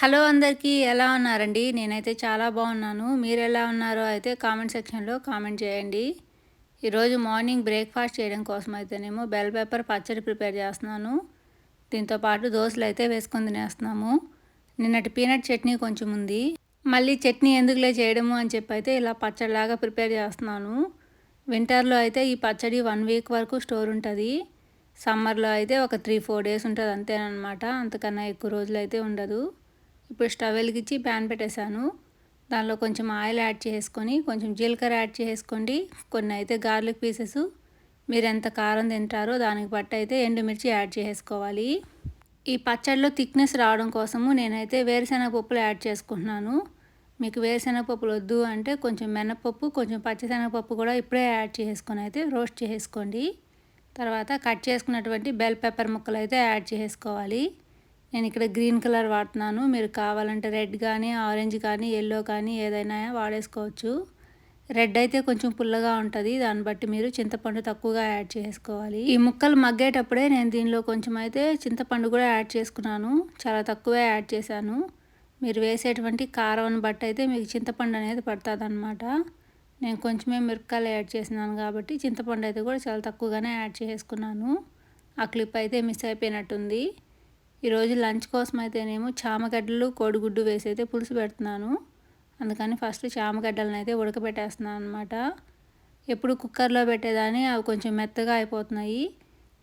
Hello అందరికీ ఎలా ఉన్నారండి? నేనైతే చాలా బాగున్నాను. మీరు ఎలా ఉన్నారో అయితే కామెంట్ సెక్షన్లో కామెంట్ చేయండి. ఈరోజు మార్నింగ్ బ్రేక్ఫాస్ట్ చేయడం కోసం అయితేనేమో బెల్ పేపర్ పచ్చడి ప్రిపేర్ చేస్తున్నాను. దీంతో పాటు దోశలు అయితే వేసుకొని తినేస్తున్నాము. నిన్నటి పీనట్ చట్నీ కొంచెం ఉంది. మళ్ళీ చట్నీ ఎందుకులే చేయడము అని చెప్పి అయితే ఇలా పచ్చడిలాగా ప్రిపేర్ చేస్తున్నాను. వింటర్లో అయితే ఈ పచ్చడి వన్ వీక్ వరకు స్టోర్ ఉంటుంది. సమ్మర్లో అయితే ఒక త్రీ ఫోర్ డేస్ ఉంటుంది అంతేనమాట అంతకన్నా ఎక్కువ రోజులు అయితే ఉండదు. ఇప్పుడు స్టవ్ వెలిగించి ప్యాన్ పెట్టేశాను. దానిలో కొంచెం ఆయిల్ యాడ్ చేసుకొని కొంచెం జీలకర్ర యాడ్ చేసుకోండి. కొన్ని అయితే గార్లిక్ పీసెస్. మీరు ఎంత కారం తింటారో దానికి బట్టి అయితే ఎండుమిర్చి యాడ్ చేసుకోవాలి. ఈ పచ్చడిలో థిక్నెస్ రావడం కోసము నేనైతే వేరుశెనగ పప్పులు యాడ్ చేసుకుంటున్నాను. మీకు వేరుశెనగపప్పులు వద్దు అంటే కొంచెం మినపప్పు కొంచెం పచ్చిశనగపప్పు కూడా ఇప్పుడే యాడ్ చేసుకొని అయితే రోస్ట్ చేసుకోండి. తర్వాత కట్ చేసుకున్నటువంటి బెల్ పెప్పర్ ముక్కలు అయితే యాడ్ చేసుకోవాలి. నేను ఇక్కడ గ్రీన్ కలర్ వాడుతున్నాను. మీరు కావాలంటే రెడ్ కానీ ఆరెంజ్ కానీ ఎల్లో కానీ ఏదైనా వాడేసుకోవచ్చు. రెడ్ అయితే కొంచెం పుల్లగా ఉంటుంది. దాన్ని బట్టి మీరు చింతపండు తక్కువగా యాడ్ చేసుకోవాలి. ఈ ముక్కలు మగ్గేటప్పుడే నేను దీనిలో కొంచెం అయితే చింతపండు కూడా యాడ్ చేసుకున్నాను. చాలా తక్కువే యాడ్ చేశాను. మీరు వేసేటువంటి కారం బట్టి అయితే మీకు చింతపండు అనేది పడుతుంది అనమాట నేను కొంచెమే మిరపకాయలు యాడ్ చేసినాను కాబట్టి చింతపండు అయితే కూడా చాలా తక్కువగానే యాడ్ చేసుకున్నాను. ఆ క్లిప్ అయితే మిస్ అయిపోయినట్టుంది. ఈరోజు లంచ్ కోసం అయితేనేమో చామగడ్డలు కోడిగుడ్డు వేసి అయితే పులుసు పెడుతున్నాను. అందుకని ఫస్ట్ చామగడ్డలను అయితే ఉడకబెట్టేస్తున్నాను అనమాట ఎప్పుడు కుక్కర్లో పెట్టేదాన్ని అవి కొంచెం మెత్తగా అయిపోతున్నాయి.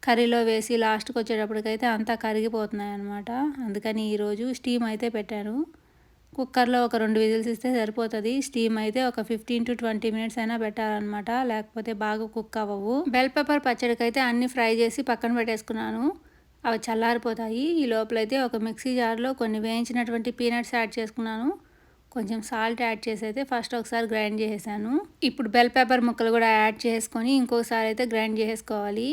కర్రీలో వేసి లాస్ట్కి వచ్చేటప్పటికైతే అంతా కరిగిపోతున్నాయి అనమాట అందుకని ఈరోజు స్టీమ్ అయితే పెట్టాను. కుక్కర్లో ఒక రెండు విజిల్స్ ఇస్తే సరిపోతుంది. స్టీమ్ అయితే ఒక ఫిఫ్టీన్ టు ట్వంటీ మినిట్స్ అయినా పెట్టాలన్నమాట. లేకపోతే బాగా కుక్ అవ్వవు. బెల్ పెప్పర్ పచ్చడికి అయితే అన్ని ఫ్రై చేసి పక్కన పెట్టేసుకున్నాను. అవి చల్లారిపోతాయి. ఈ లోపలైతే ఒక మిక్సీ జార్లో కొన్ని వేయించినటువంటి పీనట్స్ యాడ్ చేసుకున్నాను. కొంచెం సాల్ట్ యాడ్ చేసి అయితే ఫస్ట్ ఒకసారి గ్రైండ్ చేసేసాను. ఇప్పుడు బెల్ పేపర్ ముక్కలు కూడా యాడ్ చేసుకొని ఇంకోసారి అయితే గ్రైండ్ చేసుకోవాలి.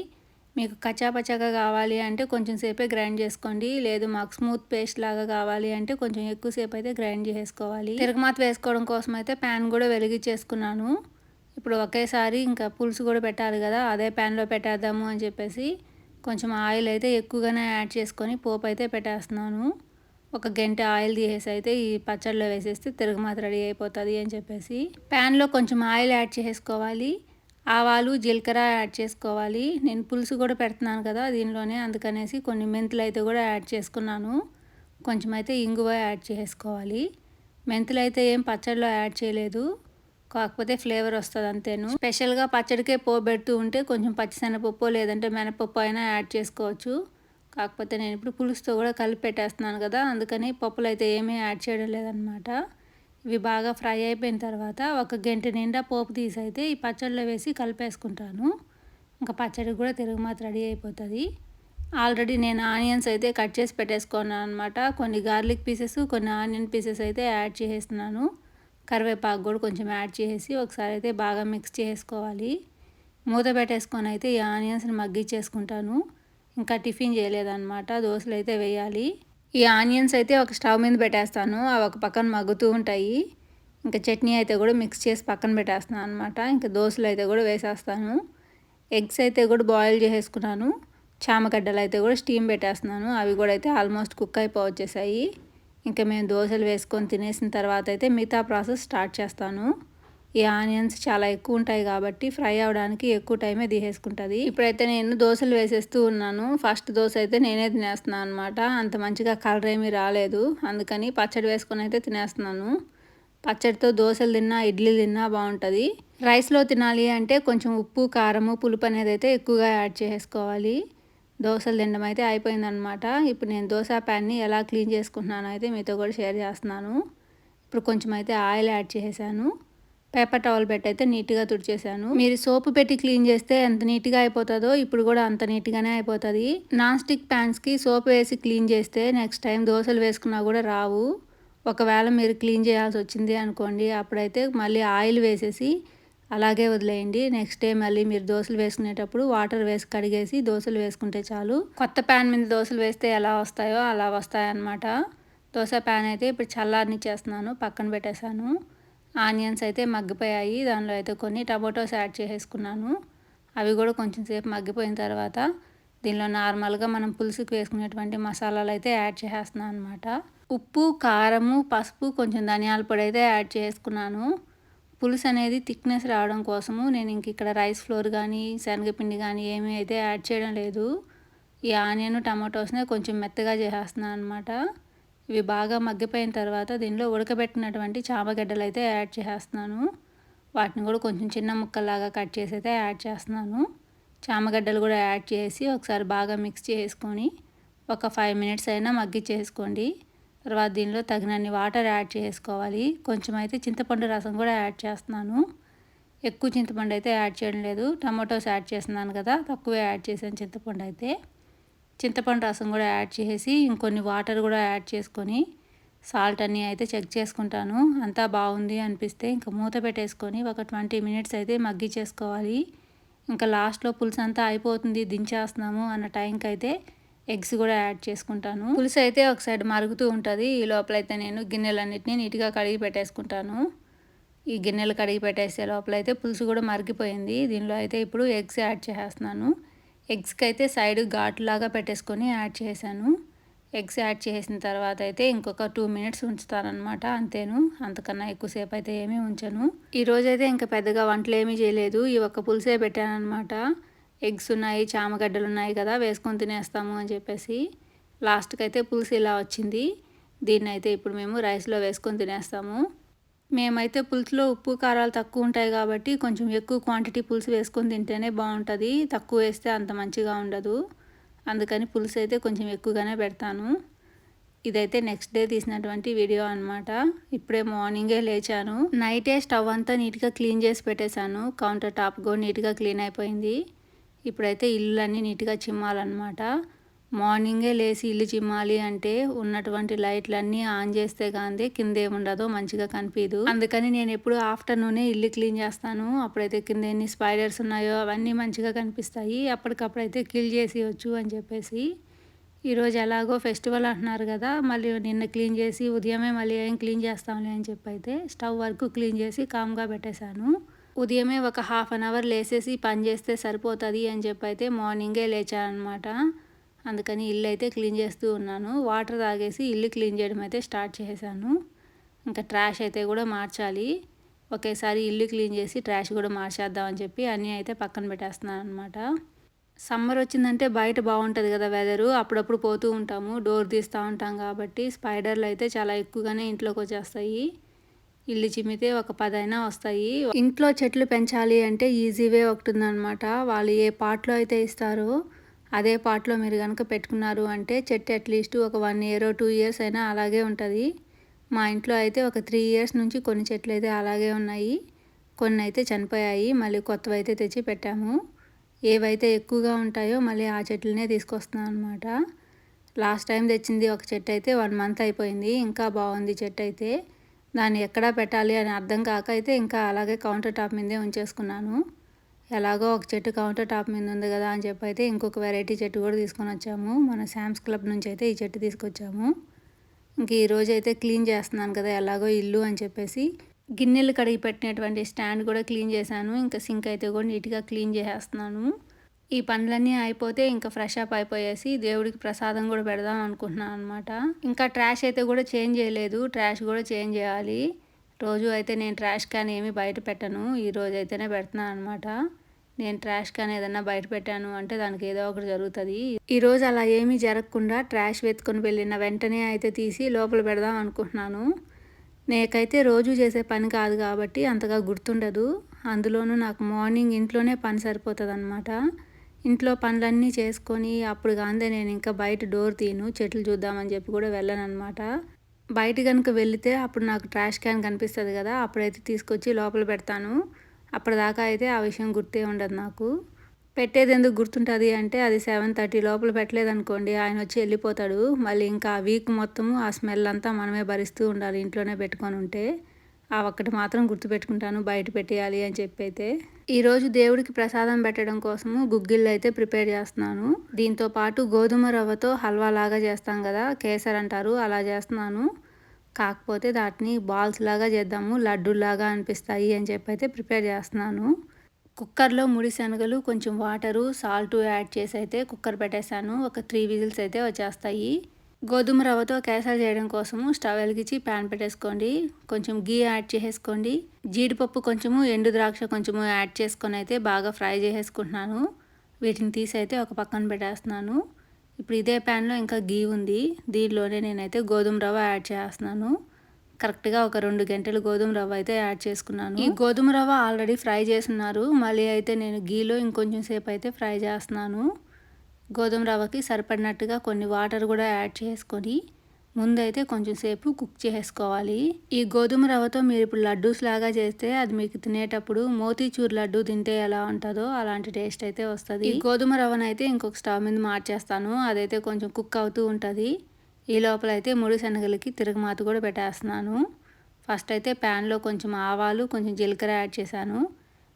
మీకు కచ్చాపచ్చాగా కావాలి అంటే కొంచెం సేపే గ్రైండ్ చేసుకోండి. లేదు మాకు స్మూత్ పేస్ట్ లాగా కావాలి అంటే కొంచెం ఎక్కువసేపు అయితే గ్రైండ్ చేసుకోవాలి. తిరగమాత వేసుకోవడం కోసం అయితే ప్యాన్ కూడా వెలిగించేసుకున్నాను. ఇప్పుడు ఒకేసారి ఇంకా పులుసు కూడా పెట్టాలి కదా అదే ప్యాన్లో పెట్టేద్దాము అని చెప్పేసి కొంచెం ఆయిల్ అయితే ఎక్కువగానే యాడ్ చేసుకొని పోపు అయితే పెట్టేస్తున్నాను. ఒక గంట ఆయిల్ తీసేసి అయితే ఈ పచ్చడిలో వేసేస్తే తిరుగుమాత రెడీ అయిపోతుంది అని చెప్పేసి. ప్యాన్లో కొంచెం ఆయిల్ యాడ్ చేసుకోవాలి ఆవాలు జీలకర్ర యాడ్ చేసుకోవాలి. నేను పులుసు కూడా పెడుతున్నాను కదా దీనిలోనే అందుకనేసి కొన్ని మెంతులు అయితే కూడా యాడ్ చేసుకున్నాను. కొంచెం అయితే ఇంగువ యాడ్ చేసుకోవాలి మెంతులు అయితే ఏం పచ్చడిలో యాడ్ చేయలేదు. కాకపోతే ఫ్లేవర్ వస్తుంది అంతేను. స్పెషల్గా పచ్చడికే పోబెడుతూ ఉంటే కొంచెం పచ్చిశనగపప్పు లేదంటే మినపప్పు అయినా యాడ్ చేసుకోవచ్చు. కాకపోతే నేను ఇప్పుడు పులుసుతో కూడా కలిపి పెట్టేస్తున్నాను కదా అందుకని పప్పులు అయితే ఏమీ యాడ్ చేయడం లేదనమాట ఇవి బాగా ఫ్రై అయిపోయిన తర్వాత ఒక గంట నిండా పోపు తీసి అయితే ఈ పచ్చడిలో వేసి కలిపేసుకుంటాను. ఇంకా పచ్చడి కూడా తిరుగుమాత రెడీ అయిపోతుంది. ఆల్రెడీ నేను ఆనియన్స్ అయితే కట్ చేసి పెట్టేసుకున్నాను అనమాట కొన్ని గార్లిక్ పీసెస్ కొన్ని ఆనియన్ పీసెస్ అయితే యాడ్ చేసేస్తున్నాను. కరివేపాకు కూడా కొంచెం యాడ్ చేసి ఒకసారి అయితే బాగా మిక్స్ చేసుకోవాలి. మూత పెట్టేసుకొని అయితే ఈ ఆనియన్స్ని మగ్గిచ్చేసుకుంటాను ఇంకా టిఫిన్ చేయలేదన్నమాట దోశలు అయితే వేయాలి. ఈ ఆనియన్స్ అయితే ఒక స్టవ్ మీద పెట్టేస్తాను అవి ఒక పక్కన మగ్గుతూ ఉంటాయి. ఇంకా చట్నీ అయితే కూడా మిక్స్ చేసి పక్కన పెట్టేస్తున్నాను అనమాట ఇంకా దోశలు అయితే కూడా వేసేస్తాను. ఎగ్స్ అయితే కూడా బాయిల్ చేసేసుకున్నాను చామగడ్డలు అయితే కూడా స్టీమ్ పెట్టేస్తున్నాను అవి కూడా అయితే ఆల్మోస్ట్ కుక్ అయిపోవచ్చేసాయి. ఇంకా మేము దోశలు వేసుకొని తినేసిన తర్వాత అయితే మిగతా ప్రాసెస్ స్టార్ట్ చేస్తాను. ఈ ఆనియన్స్ చాలా ఎక్కువ ఉంటాయి కాబట్టి ఫ్రై అవ్వడానికి ఎక్కువ టైమే తీసేసుకుంటుంది. ఇప్పుడైతే నేను దోశలు వేసేస్తూ ఉన్నాను. ఫస్ట్ దోశ అయితే నేనే తినేస్తున్నాను అనమాట అంత మంచిగా కలర్ ఏమీ రాలేదు. అందుకని పచ్చడి వేసుకొని అయితే తినేస్తున్నాను. పచ్చడితో దోశలు తిన్నా ఇడ్లీ తిన్నా బాగుంటుంది. రైస్లో తినాలి అంటే కొంచెం ఉప్పు కారము పులుపు అనేది అయితే ఎక్కువగా యాడ్ చేసుకోవాలి. దోశలు తినడం అయితే అయిపోయిందనమాట ఇప్పుడు నేను దోశ ప్యాన్ని ఎలా క్లీన్ చేసుకుంటున్నాను అయితే మీతో కూడా షేర్ చేస్తున్నాను. ఇప్పుడు కొంచెం అయితే ఆయిల్ యాడ్ చేసేసాను. పేపర్ టవల్ పెట్టి అయితే నీట్గా తుడిచేసాను. మీరు సోపు పెట్టి క్లీన్ చేస్తే ఎంత నీట్గా అయిపోతుందో ఇప్పుడు కూడా అంత నీట్గానే అయిపోతుంది. నాన్ స్టిక్ ప్యాన్స్కి సోప్ వేసి క్లీన్ చేస్తే నెక్స్ట్ టైం దోశలు వేసుకున్నా కూడా రావు. ఒకవేళ మీరు క్లీన్ చేయాల్సి వచ్చింది అనుకోండి అప్పుడైతే మళ్ళీ ఆయిల్ వేసేసి అలాగే వదిలేయండి. నెక్స్ట్ డే మళ్ళీ మీరు దోశలు వేసుకునేటప్పుడు వాటర్ వేసి కడిగేసి దోశలు వేసుకుంటే చాలు. కొత్త ప్యాన్ మీద దోశలు వేస్తే ఎలా వస్తాయో అలా వస్తాయన్నమాట. దోశ ప్యాన్ అయితే ఇప్పుడు చల్లారిని చేస్తున్నాను పక్కన పెట్టేశాను. ఆనియన్స్ అయితే మగ్గిపోయాయి దానిలో అయితే కొన్ని టమాటోస్ యాడ్ చేసేసుకున్నాను. అవి కూడా కొంచెం సేపు మగ్గిపోయిన తర్వాత దీనిలో నార్మల్గా మనం పులుసుకు వేసుకునేటువంటి మసాలాలు అయితే యాడ్ చేసేస్తున్నాను అనమాట ఉప్పు కారము పసుపు కొంచెం ధనియాల పొడి అయితే యాడ్ చేసుకున్నాను పులుసు అనేది థిక్నెస్ రావడం కోసము నేను ఇంక ఇక్కడ రైస్ ఫ్లోర్ కానీ శనగపిండి కానీ ఏమీ అయితే యాడ్ చేయడం లేదు. ఈ ఆనియన్ టమాటోస్నే కొంచెం మెత్తగా చేసేస్తున్నాను అనమాట ఇవి బాగా మగ్గిపోయిన తర్వాత దీనిలో ఉడకబెట్టినటువంటి చామగడ్డలు అయితే యాడ్ చేసేస్తున్నాను. వాటిని కూడా కొంచెం చిన్న ముక్కల్లాగా కట్ చేసి అయితే యాడ్ చేస్తున్నాను. చామగడ్డలు కూడా యాడ్ చేసి ఒకసారి బాగా మిక్స్ చేసుకొని ఒక ఫైవ్ మినిట్స్ అయినా మగ్గిచ్చేసుకోండి. తర్వాత దీనిలో తగినన్ని వాటర్ యాడ్ చేసుకోవాలి. కొంచెం అయితే చింతపండు రసం కూడా యాడ్ చేస్తున్నాను. ఎక్కువ చింతపండు అయితే యాడ్ చేయడం లేదు. టమాటోస్ యాడ్ చేస్తున్నాను కదా తక్కువే యాడ్ చేశాను చింతపండు అయితే. చింతపండు రసం కూడా యాడ్ చేసి ఇంకొన్ని వాటర్ కూడా యాడ్ చేసుకొని సాల్ట్ అన్నీ అయితే చెక్ చేసుకుంటాను. అంతా బాగుంది అనిపిస్తే ఇంకా మూత పెట్టేసుకొని ఒక ట్వంటీ మినిట్స్ అయితే మగ్గి చేసుకోవాలి. ఇంకా లాస్ట్లో పులుసు అంతా అయిపోతుంది దించేస్తున్నాము అన్న టైంకి అయితే ఎగ్స్ కూడా యాడ్ చేసుకుంటాను. పులుసు అయితే ఒక సైడ్ మరుగుతూ ఉంటుంది. ఈ లోపల అయితే నేను గిన్నెలన్నిటిని నీట్గా కడిగి పెట్టేసుకుంటాను. ఈ గిన్నెలు కడిగి పెట్టేసే లోపల అయితే పులుసు కూడా మరిగిపోయింది. దీనిలో అయితే ఇప్పుడు ఎగ్స్ యాడ్ చేసేస్తున్నాను. ఎగ్స్కి అయితే సైడ్ ఘాట్లాగా పెట్టేసుకొని యాడ్ చేశాను. ఎగ్స్ యాడ్ చేసిన తర్వాత అయితే ఇంకొక టూ మినిట్స్ ఉంచుతానమాట అంతేను. అంతకన్నా ఎక్కువసేపు అయితే ఏమీ ఉంచను. ఈరోజైతే ఇంకా పెద్దగా వంటలు ఏమీ చేయలేదు. ఈ ఒక్క పులుసే పెట్టాను అనమాట ఎగ్స్ ఉన్నాయి చామగడ్డలు ఉన్నాయి కదా వేసుకొని తినేస్తాము అని చెప్పేసి లాస్ట్కి అయితే పులుసు ఇలా వచ్చింది. దీన్ని అయితే ఇప్పుడు మేము రైస్లో వేసుకొని తినేస్తాము. మేమైతే పులుసులో ఉప్పు కారాలు తక్కువ ఉంటాయి కాబట్టి కొంచెం ఎక్కువ క్వాంటిటీ పులుసు వేసుకొని తింటేనే బాగుంటుంది. తక్కువ వేస్తే అంత మంచిగా ఉండదు. అందుకని పులుసు అయితే కొంచెం ఎక్కువగానే పెడతాను. ఇదైతే నెక్స్ట్ డే తీసినటువంటి వీడియో అనమాట ఇప్పుడే మార్నింగే లేచాను. నైటే స్టవ్ అంతా నీట్గా క్లీన్ చేసి పెట్టేశాను. కౌంటర్ టాప్ కూడా నీట్గా క్లీన్ అయిపోయింది. ఇప్పుడైతే ఇల్లులన్నీ నీట్గా చిమ్మాలన్నమాట. మార్నింగే లేచి ఇల్లు చిమ్మాలి అంటే ఉన్నటువంటి లైట్లన్నీ ఆన్ చేస్తే కానీ కింద ఏముండదో మంచిగా కనిపించదు అందుకని నేను ఎప్పుడు ఆఫ్టర్నూనే ఇల్లు క్లీన్ చేస్తాను. అప్పుడైతే కింద ఎన్ని స్పైడర్స్ ఉన్నాయో అవన్నీ మంచిగా కనిపిస్తాయి. అప్పటికప్పుడైతే క్లీన్ చేసేయచ్చు అని చెప్పేసి. ఈరోజు ఎలాగో ఫెస్టివల్ అంటున్నారు కదా మళ్ళీ నిన్న క్లీన్ చేసి ఉదయమే మళ్ళీ ఏం క్లీన్ చేస్తాంలే అని చెప్పి అయితే స్టవ్ వరకు క్లీన్ చేసి కామ్గా పెట్టేశాను. ఉదయమే ఒక హాఫ్ అన్ అవర్ లేసేసి పని చేస్తే సరిపోతుంది అని చెప్పి అయితే మార్నింగే లేచానమాట అందుకని ఇల్లు అయితే క్లీన్ చేస్తూ ఉన్నాను. వాటర్ తాగేసి ఇల్లు క్లీన్ చేయడం అయితే స్టార్ట్ చేశాను. ఇంకా ట్రాష్ అయితే కూడా మార్చాలి. ఒకేసారి ఇల్లు క్లీన్ చేసి ట్రాష్ కూడా మార్చేద్దామని చెప్పి అన్నీ అయితే పక్కన పెట్టేస్తున్నాను అనమాట సమ్మర్ వచ్చిందంటే బయట బాగుంటుంది కదా వెదరు. అప్పుడప్పుడు పోతూ ఉంటాము. డోర్ తీస్తూ ఉంటాం కాబట్టి స్పైడర్లు అయితే చాలా ఎక్కువగానే ఇంట్లోకి వచ్చేస్తాయి. ఇల్లు చిమ్మితే ఒక పదైనా వస్తాయి. ఇంట్లో చెట్లు పెంచాలి అంటే ఈజీ వే ఒకటి ఉందన్నమాట వాళ్ళు ఏ పార్ట్లో అయితే ఇస్తారో అదే పాట్లో మీరు కనుక పెట్టుకున్నారు అంటే చెట్టు అట్లీస్ట్ ఒక వన్ ఇయర్ టూ ఇయర్స్ అయినా అలాగే ఉంటుంది. మా ఇంట్లో అయితే ఒక త్రీ ఇయర్స్ నుంచి కొన్ని చెట్లు అయితే అలాగే ఉన్నాయి. కొన్ని అయితే చనిపోయాయి. మళ్ళీ కొత్తవి అయితే తెచ్చి పెట్టాము. ఏవైతే ఎక్కువగా ఉంటాయో మళ్ళీ ఆ చెట్లనే తీసుకొస్తున్నాం అనమాట లాస్ట్ టైం తెచ్చింది ఒక చెట్టు అయితే వన్ మంత్ అయిపోయింది. ఇంకా బాగుంది చెట్టు అయితే. దాన్ని ఎక్కడ పెట్టాలి అని అర్థం కాక అయితే ఇంకా అలాగే కౌంటర్ టాప్ మీదే ఉంచేసుకున్నాను. ఎలాగో ఒక చెట్టు కౌంటర్ టాప్ మీద ఉంది కదా అని చెప్పి అయితే ఇంకొక వెరైటీ చెట్టు కూడా తీసుకొని వచ్చాము. మన శామ్స్ క్లబ్ నుంచి అయితే ఈ చెట్టు తీసుకొచ్చాము. ఇంక ఈరోజు అయితే క్లీన్ చేస్తున్నాను కదా ఎలాగో ఇల్లు అని చెప్పేసి. గిన్నెలు కడిగి పెట్టినటువంటి స్టాండ్ కూడా క్లీన్ చేశాను. ఇంకా సింక్ అయితే కూడా నీట్గా క్లీన్ చేసేస్తున్నాను. ఈ పనులన్నీ అయిపోతే ఇంకా ఫ్రెష్ అప్ అయిపోయేసి దేవుడికి ప్రసాదం కూడా పెడదాం అనుకుంటున్నాను అనమాట ఇంకా ట్రాష్ అయితే కూడా చేంజ్ చేయలేదు. ట్రాష్ కూడా చేంజ్ చేయాలి. రోజు అయితే నేను ట్రాష్ క్యాన్ ఏమి బయట పెట్టను. ఈ రోజు అయితేనే పెడుతున్నాను అనమాట నేను ట్రాష్ క్యాన్ ఏదన్నా బయట పెట్టాను అంటే దానికి ఏదో ఒకటి జరుగుతుంది. ఈరోజు అలా ఏమీ జరగకుండా ట్రాష్ వెతుకొని వెళ్ళిన వెంటనే అయితే తీసి లోపల పెడదాం అనుకుంటున్నాను. నేకైతే రోజు చేసే పని కాదు కాబట్టి అంతగా గుర్తుండదు. అందులోనూ నాకు మార్నింగ్ ఇంట్లోనే పని సరిపోతుంది అనమాట ఇంట్లో పనులన్నీ చేసుకొని అప్పుడు కాందే నేను ఇంకా బయట డోర్ తీను చెట్లు చూద్దామని చెప్పి కూడా వెళ్ళను అనమాట బయట కనుక వెళితే అప్పుడు నాకు ట్రాష్ క్యాన్ కనిపిస్తుంది కదా అప్పుడైతే తీసుకొచ్చి లోపల పెడతాను. అప్పటిదాకా అయితే ఆ విషయం గుర్తే ఉండదు నాకు. పెట్టేది ఎందుకు గుర్తుంటుంది అంటే అది సెవెన్ థర్టీ లోపల పెట్టలేదనుకోండి ఆయన వచ్చి వెళ్ళిపోతాడు. మళ్ళీ ఇంకా ఆ వీక్ మొత్తము ఆ స్మెల్ అంతా మనమే భరిస్తూ ఉండాలి ఇంట్లోనే పెట్టుకొని ఉంటే. ఆ ఒక్కటి మాత్రం గుర్తుపెట్టుకుంటాను బయట పెట్టేయాలి అని చెప్పి అయితే ఈరోజు దేవుడికి ప్రసాదం పెట్టడం కోసము గుగ్గిళ్ళు అయితే ప్రిపేర్ చేస్తున్నాను. దీంతో పాటు గోధుమ రవ్వతో హల్వా లాగా చేస్తాం కదా కేసర్ అంటారు అలా చేస్తున్నాను. కాకపోతే దాటిని బాల్స్ లాగా చేద్దాము లడ్డూలాగా అనిపిస్తాయి అని చెప్పి అయితే ప్రిపేర్ చేస్తున్నాను. కుక్కర్లో ముడి శనగలు కొంచెం వాటరు సాల్ట్ యాడ్ చేసి అయితే కుక్కర్ పెట్టేశాను. ఒక త్రీ విజిల్స్ అయితే వచ్చేస్తాయి. గోధుమ రవ్వతో కేసరి చేయడం కోసము స్టవ్ వెలిగించి ప్యాన్ పెట్టేసుకోండి. కొంచెం గీ యాడ్ చేసేసుకోండి. జీడిపప్పు కొంచెము ఎండు ద్రాక్ష కొంచెము యాడ్ చేసుకొని అయితే బాగా ఫ్రై చేసేసుకుంటున్నాను. వీటిని తీసి అయితే ఒక పక్కన పెట్టేస్తున్నాను. ఇప్పుడు ఇదే ప్యాన్లో ఇంకా గీ ఉంది. దీనిలోనే నేనైతే గోధుమ రవ్వ యాడ్ చేస్తున్నాను. కరెక్ట్గా ఒక రెండు గంటలు గోధుమ రవ్వ అయితే యాడ్ చేసుకున్నాను. ఈ గోధుమ రవ్వ ఆల్రెడీ ఫ్రై చేస్తున్నారు మళ్ళీ అయితే నేను గీలో ఇంకొంచెం సేపు అయితే ఫ్రై చేస్తున్నాను. గోధుమ రవ్వకి సరిపడినట్టుగా కొన్ని వాటర్ కూడా యాడ్ చేసుకొని ముందైతే కొంచెం సేపు కుక్ చేసుకోవాలి. ఈ గోధుమ రవ్వతో మీరు ఇప్పుడు లడ్డూస్ లాగా చేస్తే అది మీకు తినేటప్పుడు మోతీచూర్ లడ్డు తింటే ఎలా ఉంటుందో అలాంటి టేస్ట్ అయితే వస్తుంది. ఈ గోధుమ రవ్వను అయితే ఇంకొక స్టవ్ మీద మార్చేస్తాను. అదైతే కొంచెం కుక్ అవుతూ ఉంటుంది. ఈ లోపల అయితే ముడి శనగలకి తిరగమాత కూడా పెట్టేస్తున్నాను. ఫస్ట్ అయితే ప్యాన్లో కొంచెం ఆవాలు కొంచెం జీలకర్ర యాడ్ చేశాను.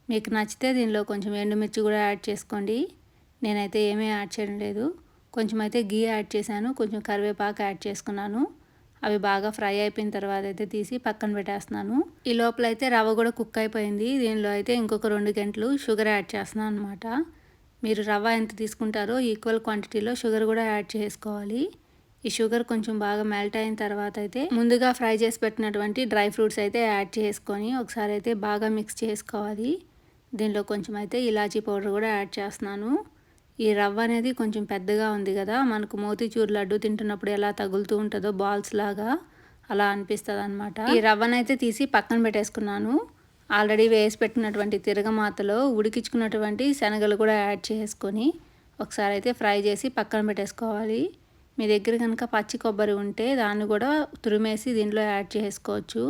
మీకు నచ్చితే దీనిలో కొంచెం ఎండుమిర్చి కూడా యాడ్ చేసుకోండి. నేనైతే ఏమీ యాడ్ చేయడం లేదు. కొంచెం అయితే గీ యాడ్ చేశాను కొంచెం కరివేపాకు యాడ్ చేసుకున్నాను. అవి బాగా ఫ్రై అయిపోయిన తర్వాత అయితే తీసి పక్కన పెట్టేస్తున్నాను. ఈ లోపల అయితే రవ్వ కూడా కుక్ అయిపోయింది. దీనిలో అయితే ఇంకొక రెండు గంటలు షుగర్ యాడ్ చేస్తున్నాను అనమాట మీరు రవ్వ ఎంత తీసుకుంటారో ఈక్వల్ క్వాంటిటీలో షుగర్ కూడా యాడ్ చేసుకోవాలి. ఈ షుగర్ కొంచెం బాగా మెల్ట్ అయిన తర్వాత అయితే ముందుగా ఫ్రై చేసి పెట్టినటువంటి డ్రై ఫ్రూట్స్ అయితే యాడ్ చేసుకొని ఒకసారి అయితే బాగా మిక్స్ చేసుకోవాలి. దీనిలో కొంచెం అయితే ఇలాచీ పౌడర్ కూడా యాడ్ చేస్తున్నాను. ఈ రవ్వ అనేది కొంచెం పెద్దగా ఉంది కదా మనకు మోతీచూర్ లడ్డు తింటున్నప్పుడు ఎలా తగులుతూ ఉంటుందో బాల్స్ లాగా అలా అనిపిస్తుంది అనమాట ఈ రవ్వనైతే తీసి పక్కన పెట్టేసుకున్నాను. ఆల్రెడీ వేసి పెట్టినటువంటి తిరగమాతలో ఉడికించుకున్నటువంటి శనగలు కూడా యాడ్ చేసుకొని ఒకసారి అయితే ఫ్రై చేసి పక్కన పెట్టేసుకోవాలి. మీ దగ్గర కనుక పచ్చి కొబ్బరి ఉంటే దాన్ని కూడా తురిమేసి దీంట్లో యాడ్ చేసుకోవచ్చు.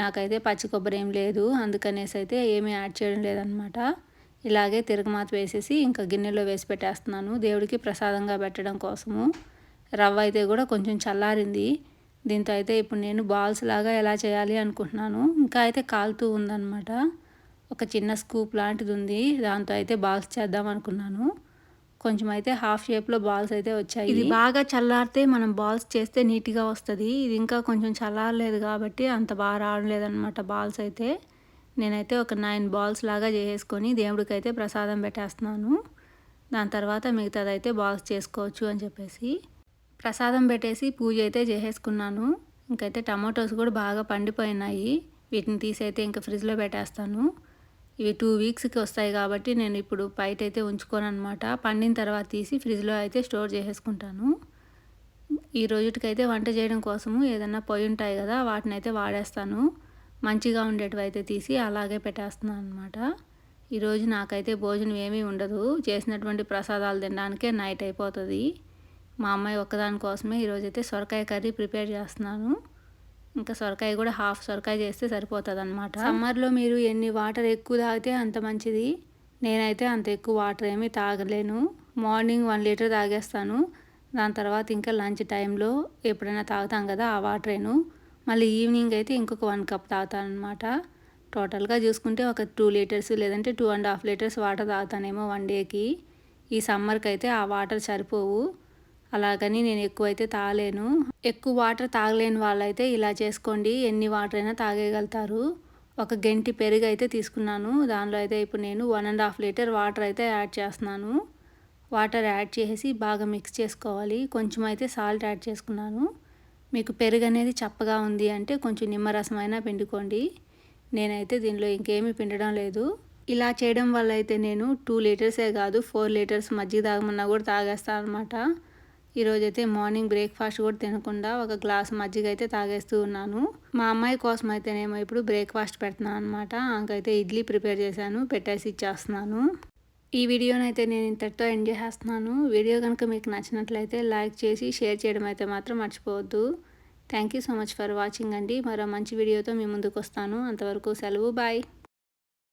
నాకైతే పచ్చి కొబ్బరి ఏం లేదు అందుకనేసి అయితే ఏమీ యాడ్ చేయడం లేదనమాట ఇలాగే తిరగమాత వేసేసి ఇంకా గిన్నెలో వేసి పెట్టేస్తున్నాను. దేవుడికి ప్రసాదంగా పెట్టడం కోసము. రవ్వ అయితే కూడా కొంచెం చల్లారింది. దీంతో అయితే ఇప్పుడు నేను బాల్స్ లాగా ఎలా చేయాలి అనుకుంటున్నాను. ఇంకా అయితే కాలుతూ ఉందన్నమాట. ఒక చిన్న స్కూప్ లాంటిది ఉంది. దాంతో అయితే బాల్స్ చేద్దాం అనుకున్నాను. కొంచెం అయితే హాఫ్ షేప్లో బాల్స్ అయితే వచ్చాయి. ఇది బాగా చల్లారితే మనం బాల్స్ చేస్తే నీట్గా వస్తుంది. ఇది ఇంకా కొంచెం చల్లారలేదు కాబట్టి అంత బాగా రావట్లేదన్నమాట బాల్స్ అయితే. నేనైతే ఒక నైన్ బాల్స్ లాగా చేసేసుకొని దేవుడికి అయితే ప్రసాదం పెట్టేస్తున్నాను. దాని తర్వాత మిగతాదైతే బాల్స్ చేసుకోవచ్చు అని చెప్పేసి ప్రసాదం పెట్టేసి పూజ అయితే చేసేసుకున్నాను. ఇంకైతే టమాటోస్ కూడా బాగా పండిపోయినాయి. వీటిని తీసి అయితే ఇంకా ఫ్రిడ్జ్లో పెట్టేస్తాను. ఇవి టూ వీక్స్కి వస్తాయి కాబట్టి నేను ఇప్పుడు బయట అయితే ఉంచుకోను అనమాట పండిన తర్వాత తీసి ఫ్రిడ్జ్లో అయితే స్టోర్ చేసేసుకుంటాను. ఈ రోజుటికైతే వంట చేయడం కోసము ఏదన్నా పొయ్యి ఉంటాయి కదా వాటిని అయితే వాడేస్తాను. మంచిగా ఉండేటివి అయితే తీసి అలాగే పెట్టేస్తున్నాను అనమాట ఈరోజు నాకైతే భోజనం ఏమీ ఉండదు. చేసినటువంటి ప్రసాదాలు తినడానికే నైట్ అయిపోతుంది. మా అమ్మాయి ఒక్కదాని కోసమే ఈరోజైతే సొరకాయ కర్రీ ప్రిపేర్ చేస్తున్నాను. ఇంకా సొరకాయ కూడా హాఫ్ సొరకాయ చేస్తే సరిపోతుంది అనమాట సమ్మర్లో మీరు ఎన్ని వాటర్ ఎక్కువ తాగితే అంత మంచిది. నేనైతే అంత ఎక్కువ వాటర్ ఏమీ తాగలేను. మార్నింగ్ వన్ లీటర్ తాగేస్తాను. దాని తర్వాత ఇంకా లంచ్ టైంలో ఎప్పుడైనా తాగుతాం కదా ఆ వాటరేను. మళ్ళీ ఈవినింగ్ అయితే ఇంకొక వన్ కప్ తాగుతాను అనమాట టోటల్గా చూసుకుంటే ఒక టూ లీటర్స్ లేదంటే two and half litres water తాగుతానేమో one డేకి. ఈ సమ్మర్కి అయితే ఆ వాటర్ సరిపోవు. అలాగని నేను ఎక్కువైతే తాగలేను. ఎక్కువ వాటర్ తాగలేని వాళ్ళైతే ఇలా చేసుకోండి ఎన్ని వాటర్ అయినా తాగేయగలుగుతారు. ఒక గంటి పెరుగు అయితే తీసుకున్నాను. దానిలో అయితే ఇప్పుడు నేను one and half litre water అయితే యాడ్ చేస్తున్నాను. వాటర్ యాడ్ చేసి బాగా మిక్స్ చేసుకోవాలి. కొంచెం అయితే సాల్ట్ యాడ్ చేసుకున్నాను. మీకు పెరుగు అనేది చప్పగా ఉంది అంటే కొంచెం నిమ్మరసం అయినా పిండుకోండి. నేనైతే దీనిలో ఇంకేమీ పిండడం లేదు. ఇలా చేయడం వల్ల అయితే నేను టూ లీటర్సే కాదు ఫోర్ లీటర్స్ మజ్జిగ తాగమన్నా కూడా తాగేస్తాను అనమాట ఈరోజైతే మార్నింగ్ బ్రేక్ఫాస్ట్ కూడా తినకుండా ఒక గ్లాస్ మజ్జిగ అయితే తాగేస్తూ ఉన్నాను. మా అమ్మాయి కోసం అయితేనేమో ఇప్పుడు బ్రేక్ఫాస్ట్ పెడుతున్నాను అనమాట ఆమెకైతే ఇడ్లీ ప్రిపేర్ చేశాను పెట్టేసి ఇచ్చేస్తున్నాను. ఈ వీడియోనైతే నేను ఇంతటితో ఎండ్ చేసేస్తున్నాను. వీడియో కనుక మీకు నచ్చినట్లయితే లైక్ చేసి షేర్ చేయడం అయితే మాత్రం మర్చిపోవద్దు. Thank you so much for watching అండి. మరో మంచి వీడియోతో మీ ముందుకు వస్తాను. అంతవరకు సెలవు. బాయ్.